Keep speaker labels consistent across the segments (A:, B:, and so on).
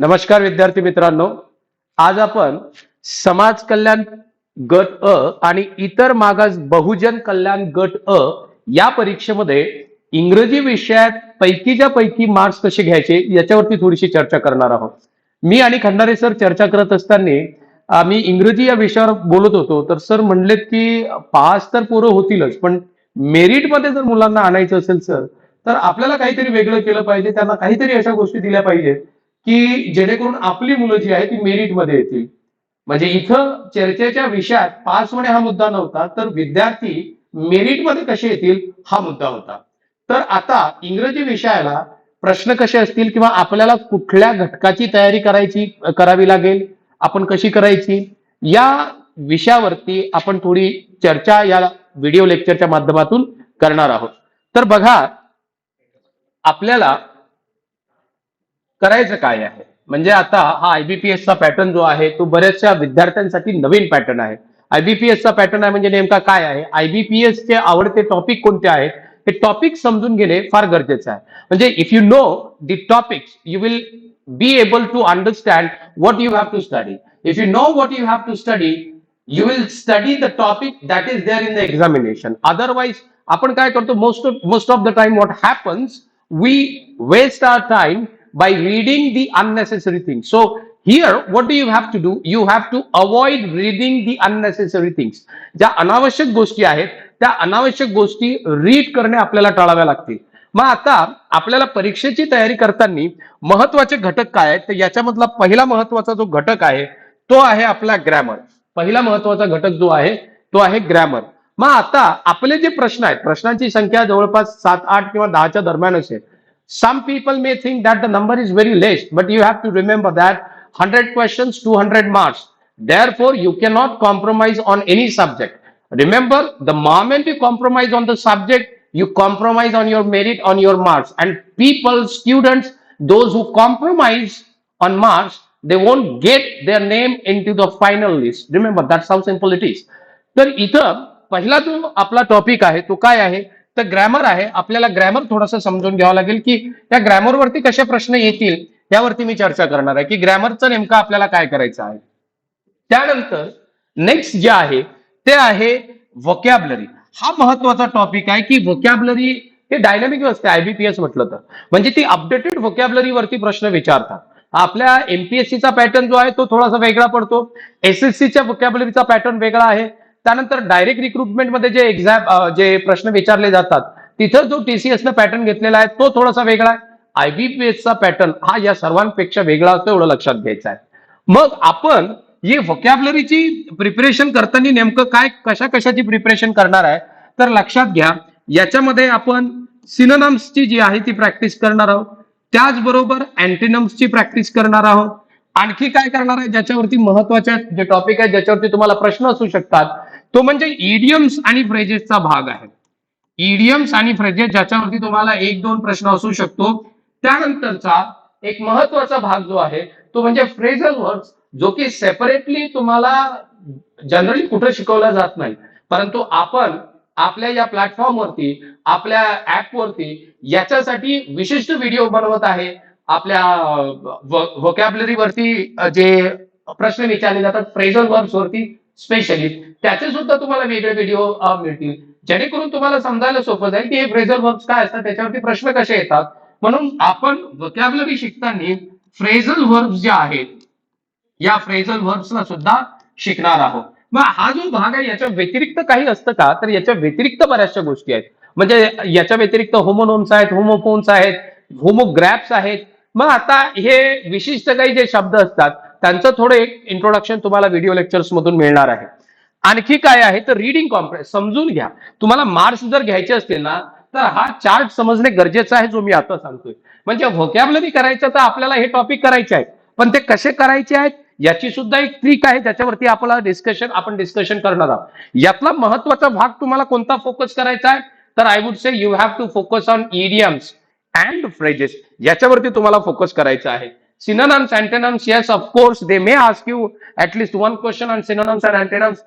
A: नमस्कार विद्यार्थी मित्रांनो. आज आपण समाज कल्याण गट अ आणि इतर मागास बहुजन कल्याण गट अ या परीक्षेमध्ये इंग्रजी विषयात पैकीच्या पैकी मार्क्स कसे घ्यायचे याच्यावरती थोडीशी चर्चा करणार आहोत. मी आणि खंडारे सर चर्चा करत असताना आम्ही इंग्रजी या विषयावर बोलत होतो. तर सर म्हणलेत की पास तर पोरं होतीलच पण मेरिटमध्ये जर मुलांना आणायचं असेल सर तर आपल्याला काहीतरी वेगळं केलं पाहिजे त्यांना काहीतरी अशा गोष्टी दिल्या पाहिजेत. की जेणेकरून आपली मुलं जी आहे ती मेरिटमध्ये येतील. म्हणजे इथं चर्चेच्या विषयात पास होणे हा मुद्दा नव्हता तर विद्यार्थी मेरिटमध्ये कसे येतील हा मुद्दा होता. तर आता इंग्रजी विषयाला प्रश्न कसे असतील किंवा आपल्याला कुठल्या घटकाची तयारी करायची करावी लागेल आपण कशी करायची या विषयावरती आपण थोडी चर्चा या व्हिडिओ लेक्चरच्या माध्यमातून करणार आहोत. तर बघा आपल्याला करायचं काय आहे? म्हणजे आता हा आयबीपीएसचा चा पॅटर्न जो आहे तो बऱ्याचशा विद्यार्थ्यांसाठी नवीन पॅटर्न आहे. आयबीपीएसचा चा पॅटर्न आहे म्हणजे नेमका काय आहे? आयबीपीएसचे चे आवडते टॉपिक कोणते आहेत? हे टॉपिक समजून घेणे फार गरजेचं आहे. म्हणजे if you know the topics you will be able to understand what you have to study if you know what you have to study you will study the topic that is there in the examination otherwise आपण काय करतो? Most of most of the time what happens we waste our time by reading the unnecessary things. So here, what do you have to do? You have to avoid reading the unnecessary things. ज्या अनावश्यक गोष्टी आहेत त्या अनावश्यक गोष्टी read करणे आपल्याला टाळाव्या लागतील मग आता आपल्याला परीक्षेची तयारी करताना महत्त्वाचे घटक काय आहेत तर याच्यामधला पहिला महत्त्वाचा जो घटक आहे तो आहे आपला ग्रॅमर पहिला महत्त्वाचा घटक जो आहे तो आहे ग्रॅमर मग आता आपले जे प्रश्न आहेत प्रश्नांची संख्या जवळपास सात आठ किंवा दहाच्या दरम्यान असेल some people may think that the number is very less but you have to remember that hundred questions two hundred marks therefore you can not compromise on any subject remember the moment you compromise on the subject you compromise on your merit on your marks and people students those who compromise on marks they won't get their name into the final list remember that's how simple it is तर इथं पहिला जो आपला topic आहे तो काय आहे तर ग्रॅमर आहे. आपल्याला ग्रॅमर थोडंसं समजून घ्यावं लागेल की त्या ग्रॅमरवरती कसे प्रश्न येतील यावरती मी चर्चा करणार आहे. की ग्रॅमरचं नेमकं आपल्याला काय करायचं आहे? त्यानंतर नेक्स्ट जे आहे ते आहे व्होकॅबलरी हा महत्त्वाचा टॉपिक आहे की व्होकॅबलरी हे डायनामिक असते आयबीपीएस म्हटलं तर. म्हणजे ती अपडेटेड व्होकॅबलरी वरती प्रश्न विचारतात. आपल्या एमपीएससीचा पॅटर्न जो आहे तो थोडासा वेगळा पडतो. एसएससीच्या व्होकॅबलरीचा पॅटर्न वेगळा आहे. त्यानंतर डायरेक्ट रिक्रुटमेंटमध्ये जे एक्झाम जे प्रश्न विचारले जातात तिथं जो टीसीएस न पॅटर्न घेतलेला आहे तो थोडासा वेगळा आहे. आयबीपीएसचा पॅटर्न हा या सर्वांपेक्षा वेगळा असतो एवढं लक्षात घ्यायचं आहे मग आपण ही व्होकॅबलरीची प्रिपरेशन करताना नेमकं काय कशा कशाची प्रिपरेशन करणार आहे तर लक्षात घ्या. याच्यामध्ये आपण सिनोनम्सची जी आहे ती प्रॅक्टिस करणार आहोत. त्याचबरोबर अँटीनम्सची प्रॅक्टिस करणार आहोत. आणखी काय करणार आहे ज्याच्यावरती महत्त्वाचे जे टॉपिक आहे ज्याच्यावरती तुम्हाला प्रश्न असू शकतात तो म्हणजे इडियम्स आणि फ्रेजेसचा भाग आहे. इडियम्स आणि फ्रेजेस ज्याच्यावरती तुम्हाला एक दोन प्रश्न असू शकतो. त्यानंतरचा एक महत्त्वाचा भाग जो आहे तो म्हणजे फ्रेझल वर्ड जो की सेपरेटली तुम्हाला जनरली कुठे शिकवला जात नाही. परंतु आपण आपल्या या प्लॅटफॉर्मवरती आपल्या ऍपवरती याच्यासाठी विशिष्ट व्हिडिओ बनवत आहे. आपल्या व्होकॅबलरी वरती जे प्रश्न विचारले जातात फ्रेझल वर्ब्स वरती स्पेशलिस्ट त्याचे सुद्धा तुम्हाला वेगळे व्हिडिओ मिळतील. जेणेकरून तुम्हाला समजायला सोपं जाईल की हे फ्रेझल वर्ब्स काय असतात त्याच्यावरती प्रश्न कसे येतात. म्हणून आपण वकॅबलरी शिकताना फ्रेझल वर्ब्स जे आहेत या फ्रेझल वर्ब्सला सुद्धा शिकणार आहोत. मग हा जो भाग आहे याच्या व्यतिरिक्त काही असतं का? तर याच्या व्यतिरिक्त बऱ्याचशा गोष्टी आहेत. म्हणजे याच्या व्यतिरिक्त होमोनोम्स आहेत होमोफोन्स आहेत होमोग्रॅप्स आहेत. मग आता हे विशिष्ट काही जे शब्द असतात त्यांचं थोडं एक इंट्रोडक्शन तुम्हाला व्हिडिओ लेक्चर्स मधून मिळणार आहे. आणखी काय आहे? तर रीडिंग कॉम्प्रेस समजून घ्या. तुम्हाला मार्क्स जर घ्यायचे असतील ना तर हा चार्ट समजणे गरजेचं आहे जो मी आता सांगतोय. म्हणजे व्होकॅबलरी करायचं तर आपल्याला हे टॉपिक करायचे आहेत. पण ते कसे करायचे आहेत? याची सुद्धा एक ट्रिक आहे त्याच्यावरती आपल्याला डिस्कशन आपण डिस्कशन करणार आहोत. यातला महत्त्वाचा भाग तुम्हाला कोणता फोकस करायचा आहे? तर I would say you have to focus on idioms and phrases याच्यावरती तुम्हाला फोकस करायचा आहे. synonyms antonyms yes of course they may ask you at least one question on synonyms and antonyms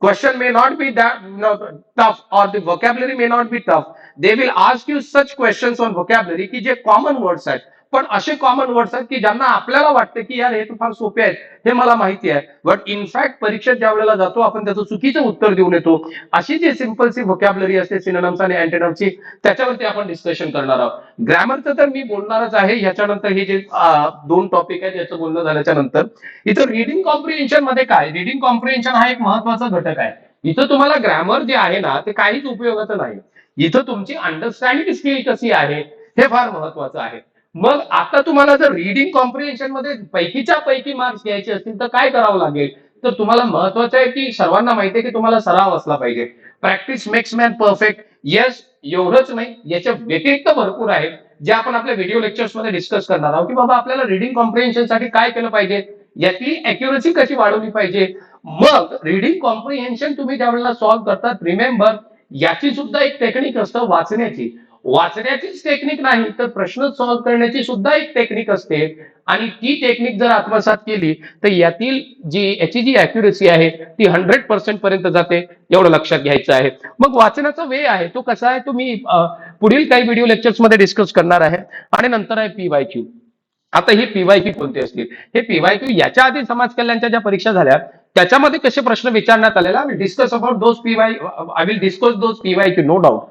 A: question may not be that no, tough or the vocabulary may not be tough they will ask you such questions on vocabulary की जे common words आहेत पण असे common words आहेत की ज्यांना आपल्याला वाटतं की यार हे तर फार सोपे आहेत हे मला माहिती आहे. बट इनफॅक्ट परीक्षेत ज्या वेळेला जातो आपण त्याचं चुकीचं उत्तर देऊन येतो. अशी जी सिम्पलची व्होकॅबलरी असते सिनोनम्स आणि अँटेनमची त्याच्यावरती आपण डिस्कशन करणार आहोत. ग्रॅमरचं तर मी बोलणारच आहे. ह्याच्यानंतर हे जे दोन टॉपिक आहेत याचं बोलणं झाल्याच्यानंतर. इथं रिडिंग कॉम्प्रिहेन्शनमध्ये काय? रिडिंग कॉम्प्रिहेन्शन हा एक महत्त्वाचा घटक आहे. इथं तुम्हाला ग्रॅमर जे आहे ना ते काहीच उपयोगाचं नाही. इथं तुमची अंडरस्टँडिंग स्किल कशी आहे हे फार महत्वाचं आहे. मग आता तुम्हाला जर रिडिंग कॉम्प्रिहेन्शनमध्ये पैकीच्या पैकी मार्क्स घ्यायचे असतील तर काय करावं लागेल? तर तुम्हाला महत्वाचं आहे की सर्वांना माहिती आहे की तुम्हाला सराव असला पाहिजे. Practice makes man perfect yes एवढंच नाही. याच्या व्यतिरिक्त भरपूर आहे. जे आपण आपल्या व्हिडिओ लेक्चर्समध्ये डिस्कस करणार आहोत की बाबा आपल्याला रिडिंग कॉम्प्रिहेन्शनसाठी काय केलं पाहिजे? यातली अॅक्युरसी कशी वाढवली पाहिजे? मग रिडिंग कॉम्प्रिहेन्शन तुम्ही ज्या वेळेला सॉल्व्ह करतात रिमेंबर याची सुद्धा एक टेक्निक असतं वाचण्याची. वाचण्याचीच टेक्निक नाही तर प्रश्न सॉल्व्ह करण्याची सुद्धा एक टेक्निक असते. आणि ती टेक्निक जर आत्मसात केली तर यातील जी याची जी अॅक्युरेसी आहे ती हंड्रेड पर्सेंट पर्यंत जाते एवढं लक्षात घ्यायचं आहे. मग वाचनाचा वे आहे तो कसा आहे तो मी पुढील काही व्हिडिओ लेक्चर्समध्ये डिस्कस करणार आहे. आणि नंतर आहे पीवाय क्यू आता हे पीवाय क्यू कोणते असतील? हे पीवाय क्यू याच्या आधी समाज कल्याणच्या ज्या परीक्षा झाल्या त्याच्यामध्ये कसे प्रश्न विचारण्यात आलेला discuss about those PY I will discuss those PYQ no doubt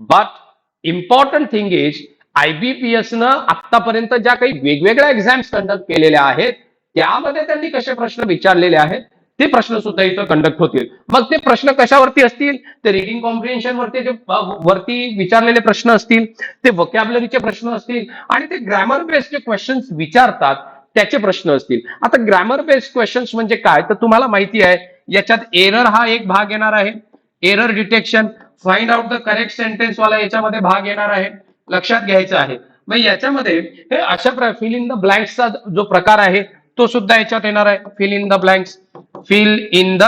A: but important thing is IBPS न आतापर्यंत ज्या काही वेगवेगळ्या एक्झाम्स कंडक्ट केलेल्या आहेत त्यामध्ये त्यांनी कसे प्रश्न विचारलेले आहेत ते प्रश्न सुद्धा इथं कंडक्ट होतील. मग ते प्रश्न कशावरती असतील? ते रिडिंग कॉम्प्रिहेन्शन वरती जे वरती विचारलेले प्रश्न असतील ते वकॅबलरीचे प्रश्न असतील आणि ते ग्रॅमर बेस्ड जे क्वेश्चन्स विचारतात त्याचे प्रश्न असतील. आता ग्रॅमर बेस्ड क्वेश्चन्स म्हणजे काय? तर तुम्हाला माहिती आहे याच्यात एरर हा एक भाग येणार आहे. Error detection find out the correct sentence वाला याच्यामध्ये भाग येणार आहे. लक्षात घ्यायचं आहे. मग याच्यामध्ये हे अशा फिल इन द ब्लँक्सचा जो प्रकार आहे तो सुद्धा याच्यात येणार आहे. Fill in the blanks fill in the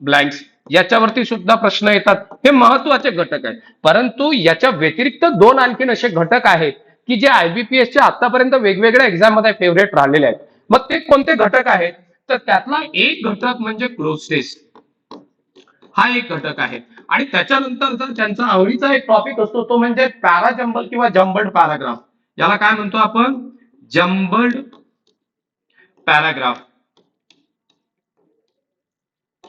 A: blanks याच्यावरती सुद्धा प्रश्न येतात. हे महत्त्वाचे घटक आहेत. परंतु याच्या व्यतिरिक्त दोन आणखीन असे घटक आहेत की जे आयबीपीएसच्या आतापर्यंत वेगवेगळ्या एक्झाममध्ये फेवरेट राहिलेले आहेत. मग ते कोणते घटक आहेत? तर त्यातला एक घटक म्हणजे क्लोज टेस्ट हा एक घटक आहे. आणि त्याच्यानंतर जर त्यांचा आवडीचा एक टॉपिक असतो तो म्हणजे पॅराजंबल किंवा जंबल्ड पॅराग्राफ याला काय म्हणतो आपण? जंबल्ड पॅराग्राफ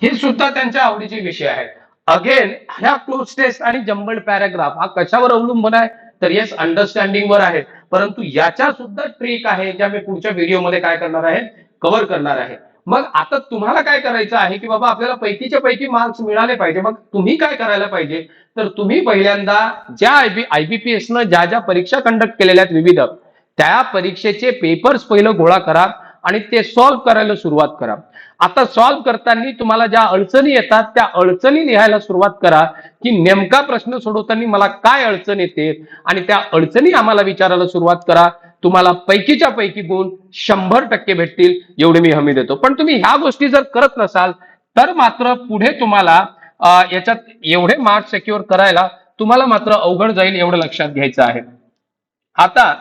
A: हे सुद्धा त्यांच्या आवडीचे विषय आहेत. अगेन ह्या क्लोज टेस्ट आणि जंबल्ड पॅराग्राफ हा कशावर अवलंबून आहे? तर येस अंडरस्टँडिंग वर आहे. परंतु याच्या सुद्धा ट्रिक आहे ज्या मी पुढच्या व्हिडिओमध्ये काय करणार आहे? कव्हर करणार आहे. मग आता तुम्हाला काय करायचं आहे की बाबा आपल्याला पैकीच्या पैकी मार्क्स मिळाले पाहिजे. मग तुम्ही काय करायला पाहिजे? तर तुम्ही पहिल्यांदा ज्या आयबीपीएस न ज्या ज्या परीक्षा कंडक्ट केलेल्या आहेत विविध त्या परीक्षेचे पेपर्स पहिलं गोळा करा आणि ते सॉल्व्ह करायला सुरुवात करा. आता सॉल्व्ह करताना तुम्हाला ज्या अडचणी येतात त्या अडचणी लिहायला सुरुवात करा की नेमका प्रश्न सोडवताना मला काय अडचण येते? आणि त्या अडचणी आम्हाला विचारायला सुरुवात करा. तुम्हाला पैकीच्या पैकी गुण शंभर टक्के भेटतील एवढी मी हमी देतो. पण तुम्ही ह्या गोष्टी जर करत नसाल तर मात्र पुढे तुम्हाला याच्यात एवढे मार्क्स सेक्युअर करायला तुम्हाला मात्र अवघड जाईल एवढं लक्षात घ्यायचं आहे. आता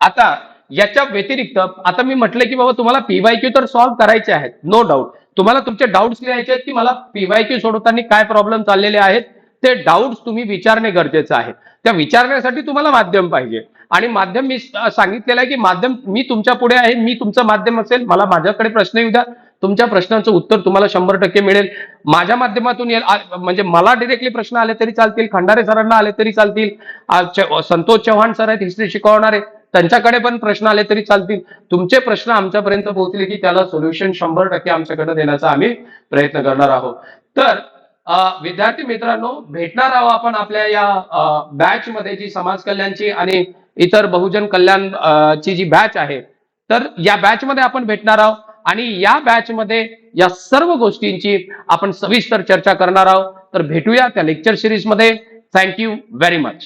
A: आता याच्या व्यतिरिक्त आता मी म्हटलं की बाबा तुम्हाला पीवायक्यू तर सॉल्व्ह करायचे आहेत नो डाऊट तुम्हाला तुमचे डाऊट्स लिहायचे आहेत की मला पीवायक्यू सोडवताना काय प्रॉब्लेम चाललेले आहेत ते डाऊट्स तुम्ही विचारणे गरजेचं आहे. त्या विचारण्यासाठी तुम्हाला माध्यम पाहिजे. आणि माध्यम मी सांगितलेलं आहे की माध्यम मी तुमच्यापुढे आहे मी तुमचं माध्यम असेल मला माझ्याकडे प्रश्न येऊ द्या. तुमच्या प्रश्नांचं उत्तर तुम्हाला शंभर टक्के मिळेल. माझ्या माध्यमातून येईल म्हणजे मला डिरेक्टली प्रश्न आले तरी चालतील खंडारे सरांना आले तरी चालतील संतोष चव्हाण सर आहेत हिस्ट्री शिकवणारे त्यांच्याकडे पण प्रश्न आले तरी चालतील. तुमचे प्रश्न आमच्यापर्यंत पोहोचले की त्याला सोल्युशन शंभर टक्के आमच्याकडे देण्याचा आम्ही प्रयत्न करणार आहोत. तर विद्यार्थी मित्रांनो भेटणार आहोत आपण आपल्या या बॅच मध्ये जी समाज कल्याणची आणि इतर बहुजन कल्याण ची जी बॅच आहे. तर या बॅच मध्ये आपण भेटणार आहोत आणि या बॅच मध्ये या सर्व गोष्टींची आपण सविस्तर चर्चा करणार आहोत. तर भेटूया त्या लेक्चर सिरीजमध्ये. Thank you very much